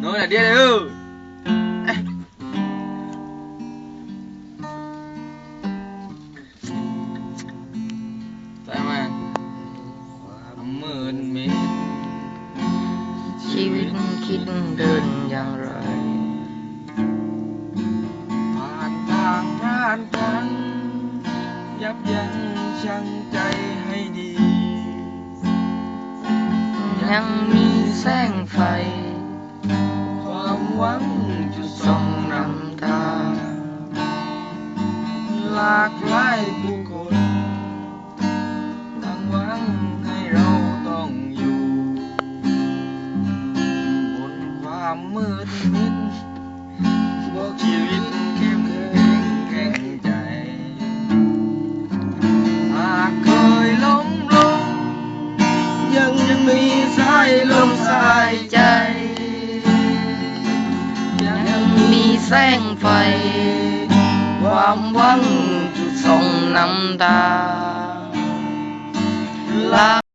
โน่นน่ะเดี๋ยวเด้อเอ้ยใส่มาความมืดมิดชีวิตคิดเดินอย่างไร ผ่านทางผ่านพัน ยับยั้งชั่งใจให้ดี ยังมีแสงไฟ ความหวังจุดส่ ส่ อ อง ง น นำทาง ำหลากหลายผู้คนต่างหวังให้เราต้องอยู่ บนความมืดมิดบอกชีวิตเข้มแข็งแข็งใจ หากเคยล้มลง ยังยังมีสายลมสาย แสงไฟ ความหวังจุดส่องนำตาลา